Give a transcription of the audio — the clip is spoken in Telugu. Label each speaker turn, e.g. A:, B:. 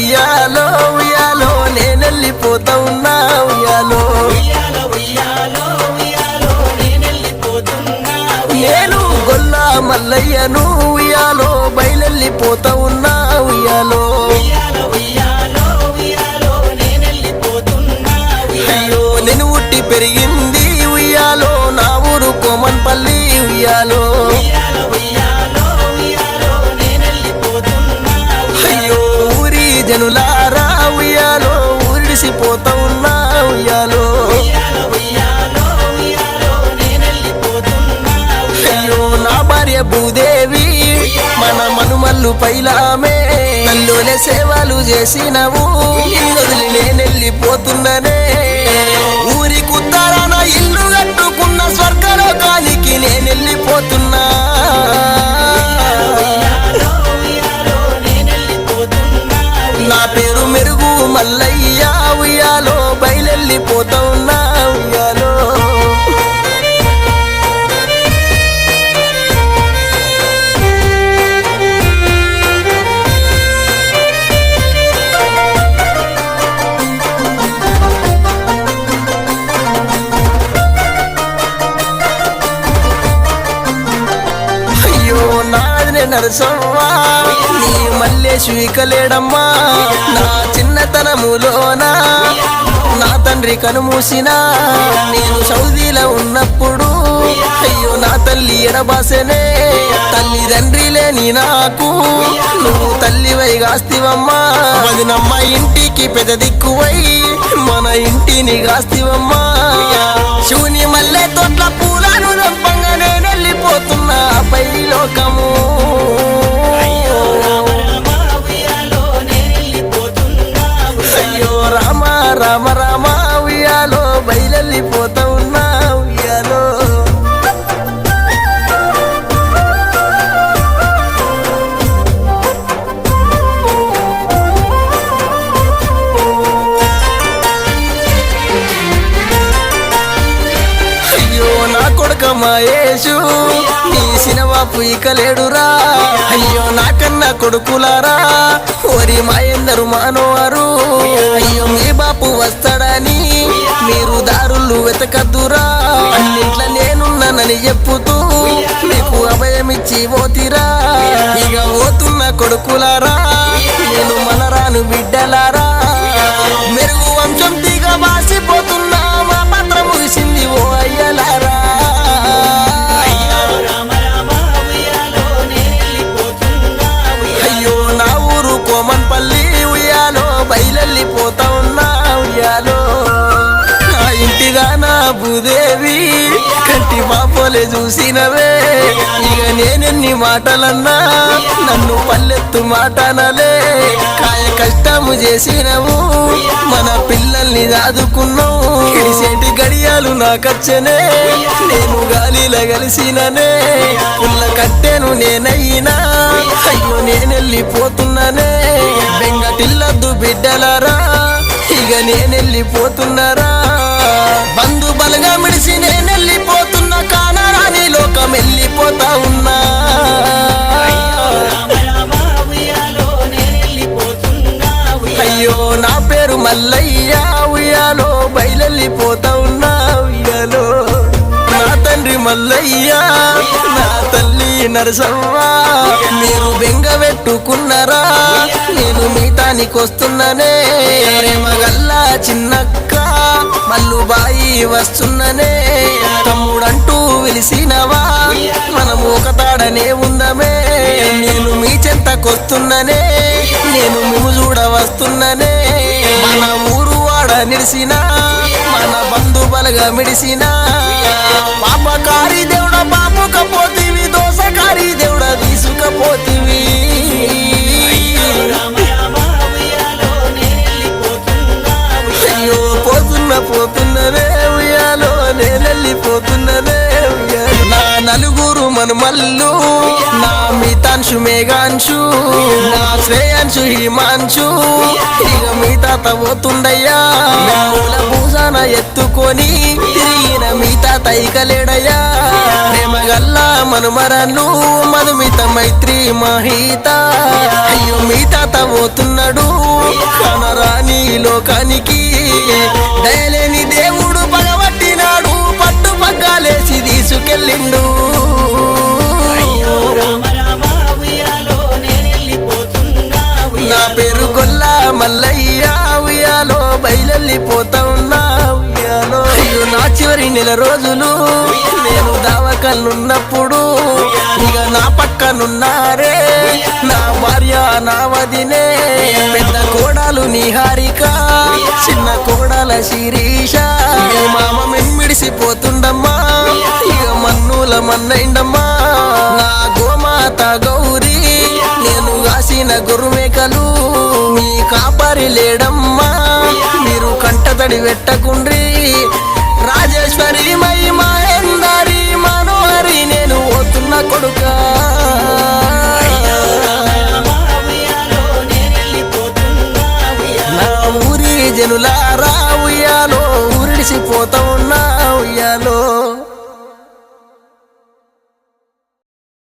A: ఉయ్యాలో ఉయ్యాలో
B: నేనెళ్ళిపోతా ఉన్నా ఉయ్యాలో.
A: నేను గొల్ల మల్లయ్యను ఉయ్యాలో బయలెళ్ళిపోతా ఉన్నా ఉయ్యాలో.
B: నేను ఉట్టి పెరిగింది
A: ఉయ్యాలో. నా ఊరు కోమన్పల్లి ఉయ్యాలో. పైలామే. తల్లులే సేవలు చేసినవు. వదిలి నేనెళ్ళిపోతున్ననే ఊరి కుత్తరాన ఇల్లు కట్టుకున్న స్వర్గలోకానికి నేనెళ్ళిపోతున్నా
B: ఉయ్యాలో ఉయ్యాలో
A: నా పేరు మెరుగు మల్లయ్య. మల్లె నరసమ్మా నీ మల్లె స్వీకలేడమ్మా నా చిన్నతనములోనా? నా తండ్రి కనుమూసినా నేను సౌదీలో ఉన్నప్పుడు అయ్యో నా తల్లి ఎడబాసనే తల్లి తండ్రి లేని నాకు నువ్వు తల్లివై గాస్తివమ్మా. వదినమ్మ ఇంటికి పెద్ద దిక్కువై మన ఇంటిని గాస్తివమ్మా. శివుని మల్లె తోట్ల పూలను రంపంగా నేను వెళ్ళిపోతున్నా పై
B: రామ రామ ఉయ్యాలో
A: బయలెళ్ళిపోతా ఉన్నా ఉయ్యాలో. అయ్యో నా కొడుక మహేషు నీ సినిమా ఇక అయ్యో నాకన్నా కొడుకులారా ఓరి మాయందరు మానవారు. అయ్యో మీ బా వస్తాడని మీరు దారులు వెతకద్దురా. అన్నింట్ల నేనున్నానని చెప్పుతూ మీకు అభయమిచ్చి పోతిరా ఇక పోతున్న కొడుకులా భూదేవి కంటి పాపోలే చూసినవే. ఇక నేనెన్ని మాటలన్నా నన్ను పల్లెత్తు మాటనలే. కాయ కష్టము చేసినవు మన పిల్లల్ని దాదుకున్నావు. ఇడిసేటి గడియాలు నాకచ్చనే నేను గాలిలో కలిసిననే పుల్ల కట్టెను నేనయ్యినా అయ్యో నేనెళ్ళిపోతున్నానే. బెంగటిల్లద్దు బిడ్డలారా ఇక నేనెళ్ళిపోతున్నారా. లోకం వెళ్ళిపోతా ఉన్నా అయ్యో నా పేరు మల్లయ్య ఉయ్యాలో బయలెళ్ళిపోతా ఉన్నా ఉయ్యాలో. నా తండ్రి మల్లయ్య నా తల్లి నరసవ్వ. మీరు బెంగ పెట్టుకున్నారా నేను మీటానికి వస్తున్నానే మగల్లా చిన్నక్క మల్లు బాయి వస్తున్ననే. నేను మేము చూడ వస్తున్ననే మన ఊరు వాడ నిడిసిన మన బంధు బలగా మిడిసిన. పాపకారి దేవుడ పాపుకపోతివి దోసకారి దేవుడ తీసుకపోతివి. అయ్యో పోతున్న పోతున్ననే ఉయ్యాలో నేనెళ్ళిపోతున్ననే ఉయ్యాలో. నా నలుగురు మన మల్లు మంచు నా శ్రేయాంశు మంచు. ఇక మీ తాత పోతుండయ్యా పూల పూజన ఎత్తుకొని తిరిగిన మీ తాత ఇక లేడయ్యా. ప్రేమగల్లా మనుమరను మధుమిత మైత్రి మహిత. అయ్యో మీ తాత పోతున్నాడు. కనరాని లోకానికి దయలేని దేవుడు పగబట్టినాడు. పట్టు పగ్గాలేసి తీసుకెళ్ళిండు. నా పేరు గొల్ల మల్లయ్య. ఉయ్యాలో బయలెళ్ళిపోతా ఉన్నా ఉయ్యాలో. అయ్యో నా చివరి నెల రోజులు నేను దావకల్నున్నప్పుడు ఇక నా పక్కనున్నారే. నా భార్య నా వదినే పెద్ద కోడలు నిహారిక చిన్న కోడల శిరీష. మామ మెమ్మిడిసిపోతుండమ్మా ఇక మన్నుల మన్నైండమ్మా. నా గోమాత గౌరీ నేను గురుమేకలు మీ కాపరి లేడమ్మా. మీరు కంటతడి పెట్టకుండ్రి రాజేశ్వరి మై మహేందరి మనోహరి నేను పోతున్న కొడుక. నా ఊరి జనులారా ఉయ్యాలో ఊరిడిసిపోతా ఉన్నా.